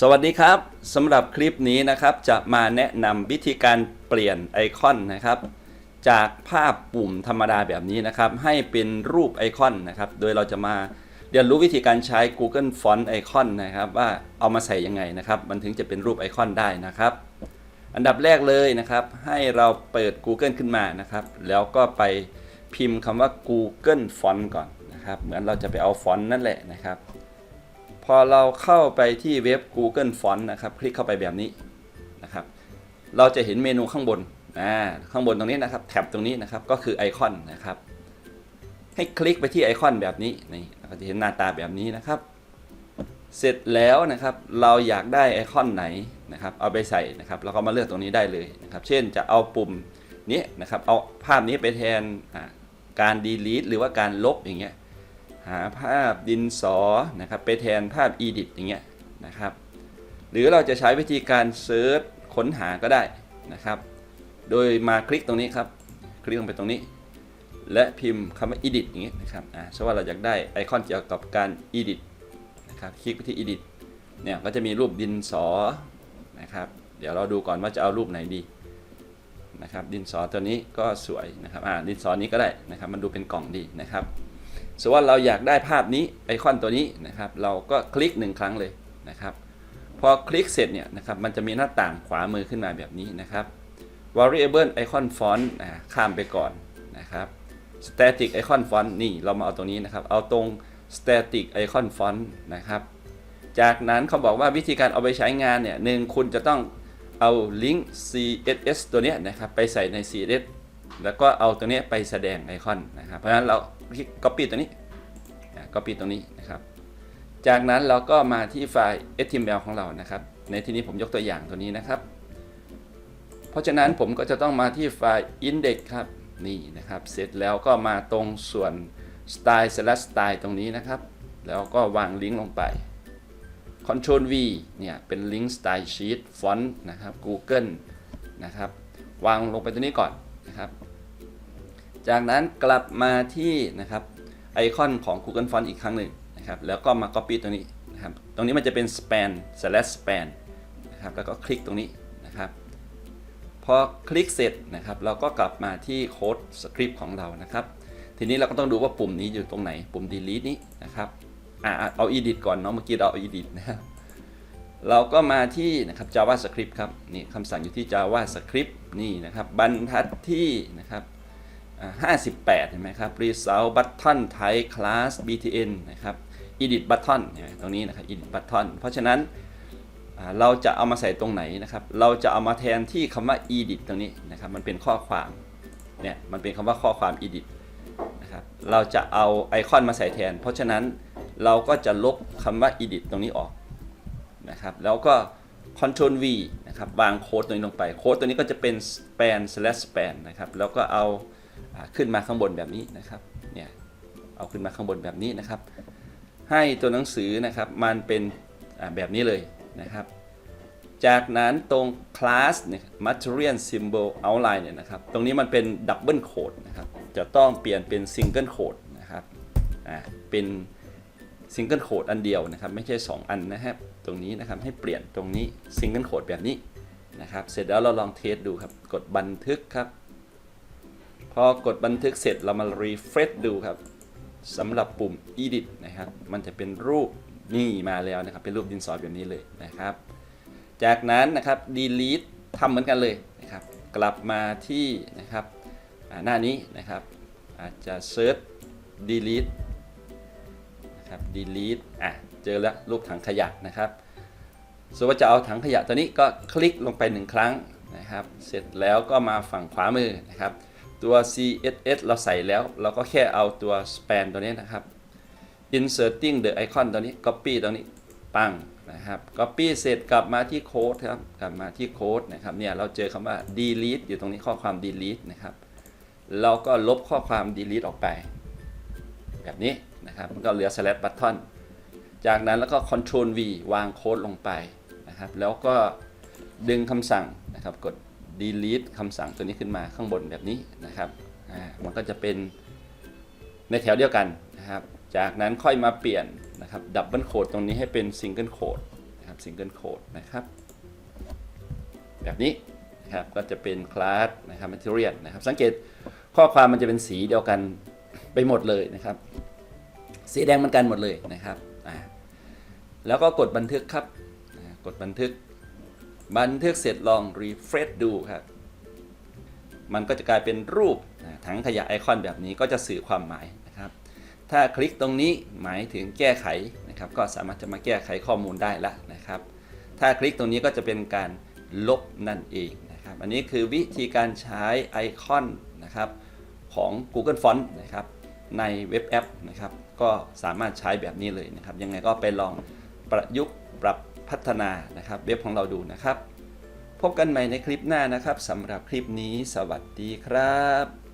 สวัสดีครับสำหรับคลิปนี้นะครับจะมาแนะนำวิธีการเปลี่ยนไอคอนนะครับ จากภาพปุ่มธรรมดาแบบนี้นะครับ ให้เป็นรูปไอคอนนะครับ โดยเราจะมาเรียนรู้วิธีการใช้ Google Font Icon นะครับว่าเอามาใส่ยังไงนะครับ มันถึงจะเป็นรูปไอคอนได้นะครับ อันดับแรกเลยนะครับ ให้เราเปิด Google ขึ้นมานะครับ แล้วก็ไปพิมพ์คำว่า Google Font ก่อนนะครับ เหมือนเราจะไปเอาฟอนต์นั่นแหละนะครับ พอเราเข้าไปที่เว็บ Google Font นะครับ คลิกเข้าไปแบบนี้นะครับ เราจะเห็นเมนูข้างบนอ่าข้างบนตรงนี้นะครับ แท็บตรงนี้นะครับ ก็คือไอคอนนะครับ ให้คลิกไปที่ไอคอนแบบนี้นี่เราจะเห็นหน้าตาแบบนี้นะครับ เสร็จแล้วนะครับ เราอยากได้ไอคอนไหนนะครับ เอาไปใส่นะครับเราก็มาเลือกตรงนี้ได้เลยนะครับ เช่นจะเอาปุ่มนี้นะครับ เอาภาพนี้ไปแทนการ delete หรือว่าการลบอย่างเงี้ย หาภาพดินสอนะครับไปแทนภาพ edit อย่างเงี้ยนะครับ หรือเราจะใช้วิธีการเซิร์ชค้นหาก็ได้นะครับ โดยมาคลิกตรงนี้ครับ คลิกลงไปตรงนี้ และพิมพ์คำว่า edit อย่างเงี้ยนะครับอ่าสมมติว่าเราอยากได้ไอคอนเกี่ยวกับการ edit นะครับ คลิกไปที่ edit เนี่ยก็จะมีรูปดินสอนะครับ เดี๋ยวเราดูก่อนว่าจะเอารูปไหนดีนะครับ ดินสอตัวนี้ก็สวยนะครับอ่าดินสอนี้ก็ได้นะครับ มันดูเป็นกล่องดีนะครับ สมมติว่าเราอยากได้ภาพนี้ไอคอนตัวนี้นะครับ เราก็คลิกหนึ่งครั้งเลยนะครับ พอคลิกเสร็จเนี่ยนะครับมันจะมีหน้าต่างขวามือขึ้นมาแบบนี้นะครับ variable icon font อ่าข้ามไปก่อนนะครับ static icon font นี่เรามาเอาตรงนี้นะครับ เอาตรง static icon font นะครับ จากนั้นเขาบอกว่าวิธีการเอาไปใช้งานเนี่ยหนึ่งคุณจะต้องเอาลิงก์ CSS ตัวนี้นะครับไปใส่ใน CSS แล้วก็เอาตัวนี้ไปแสดงไอคอนนะครับ เพราะฉะนั้นเรา คลิก copy ตัวนี้อ่า copy ตรงนี้นะครับ จากนั้นเราก็มาที่ไฟล์ HTML ของเรานะครับ ในที่นี้ผมยกตัวอย่างตัวนี้นะครับ เพราะฉะนั้นผมก็จะต้องมาที่ไฟล์ index ครับ นี่นะครับ เสร็จแล้วก็มาตรงส่วน style slash style ตรงนี้นะครับ แล้วก็วางลิงก์ลงไป Ctrl V เนี่ยเป็น link style sheet font นะครับ Google นะครับ วางลงไปตรงนี้ก่อนนะครับ จากนั้นกลับมาที่นะครับไอคอนของ Google Font อีกครั้งหนึ่งนะครับแล้วก็มา Copy ตรงนี้นะครับตรงนี้มันจะเป็น span slash span นะครับแล้วก็คลิกตรงนี้นะครับพอคลิกเสร็จนะครับเราก็กลับมาที่โค้ดสคริปต์ของเรานะครับทีนี้เราก็ต้องดูว่าปุ่มนี้อยู่ตรงไหน ปุ่ม delete นี้นะครับอ่าเอา edit ก่อนเนาะเมื่อกี้เราเอา edit นะครับเราก็มาที่นะครับ JavaScript ครับนี่คำสั่งอยู่ที่ JavaScript นี่นะครับบรรทัดที่นะครับ 58 เห็นไหมครับ result button type class btn นะครับ edit button ตรงนี้นะครับ edit button เพราะฉะนั้นเราจะเอามาใส่ตรงไหนนะครับ เราจะเอามาแทนที่คำว่า edit ตรงนี้นะครับ มันเป็นข้อความเนี่ยมันเป็นคำว่าข้อความ edit นะครับ เราจะเอาไอคอนมาใส่แทน เพราะฉะนั้นเราก็จะลบคำว่า edit ตรงนี้ออกนะครับ แล้วก็ Ctrl V นะครับ วางโค้ดตัวนี้ลงไป โค้ดตัวนี้ก็จะเป็น span slash span นะครับ แล้วก็เอา ขึ้นมาข้างบนแบบนี้นะครับเนี่ยเอาขึ้นมาข้างบนแบบนี้นะครับ ให้ตัวหนังสือนะครับมันเป็นแบบนี้เลยนะครับ จากนั้นตรง class เนี่ย material symbol outline เนี่ยนะครับ ตรงนี้มันเป็น double code นะครับ จะต้องเปลี่ยนเป็น single code นะครับอ่าเป็น single code อันเดียวนะครับ ไม่ใช่ 2 อันนะครับ ตรงนี้นะครับให้เปลี่ยนตรงนี้ single code แบบนี้นะครับ เสร็จแล้วเราลองเทสดูครับ กดบันทึกครับ พอกดบันทึกเสร็จเรามา refresh ดูครับสำหรับปุ่ม edit นะครับ มันจะเป็นรูปนี่มาแล้วนะครับ เป็นรูปดินสอแบบนี้เลยนะครับ จากนั้นนะครับ delete ทำเหมือนกันเลยนะครับ กลับมาที่นะครับหน้านี้นะครับ อาจจะ search delete นะครับ delete อะ เจอแล้วรูปถังขยะนะครับสมมติว่าจะเอาถังขยะตัวนี้ก็คลิกลงไปหนึ่งครั้งนะครับ เสร็จแล้วก็มาฝั่งขวามือนะครับ ตัว CSS เราใส่แล้ว เราก็แค่เอาตัว span ตัวนี้นะครับ inserting the icon ตัวนี้ copy ตัวนี้ปังนะครับ copy เสร็จกลับมาที่โค้ดครับกลับมาที่โค้ดนะครับเนี่ยเราเจอคำว่า delete อยู่ตรงนี้ข้อความ delete นะครับเราก็ลบข้อความ delete ออกไป แบบนี้นะครับมันก็เหลือ slash button จากนั้นแล้วก็ control V วางโค้ดลงไปนะครับแล้วก็ดึงคำสั่งนะครับกด delete คำสั่งตัวนี้ขึ้นมาข้างบนแบบนี้นะครับ มันก็จะเป็นในแถวเดียวกันนะครับ จากนั้นค่อยมาเปลี่ยนนะครับ double code ตรงนี้ให้เป็น single code นะครับนะครับ single code นะครับ แบบนี้นะครับก็จะเป็นคลาสนะครับ material นะครับ สังเกตข้อความมันจะเป็นสีเดียวกันไปหมดเลยนะครับ สีแดงเหมันกันหมดเลยนะครับอ่าแล้วก็กดบันทึกครับกดบันทึก บันทึกเสร็จลอง refresh ดูครับ มันก็จะกลายเป็นรูปถังขยะไอคอนแบบนี้ก็จะสื่อความหมายนะครับ ถ้าคลิกตรงนี้หมายถึงแก้ไขนะครับ ก็สามารถจะมาแก้ไขข้อมูลได้ละนะครับ ถ้าคลิกตรงนี้ก็จะเป็นการลบนั่นเองนะครับ อันนี้คือวิธีการใช้ไอคอนนะครับของ Google Font นะครับในเว็บแอปนะครับก็สามารถใช้แบบนี้เลยนะครับ ยังไงก็ไปลองประยุกต์ปรับ พัฒนานะครับ เว็บของเราดูนะครับ พบกันใหม่ในคลิปหน้านะครับสำหรับคลิปนี้ สวัสดีครับ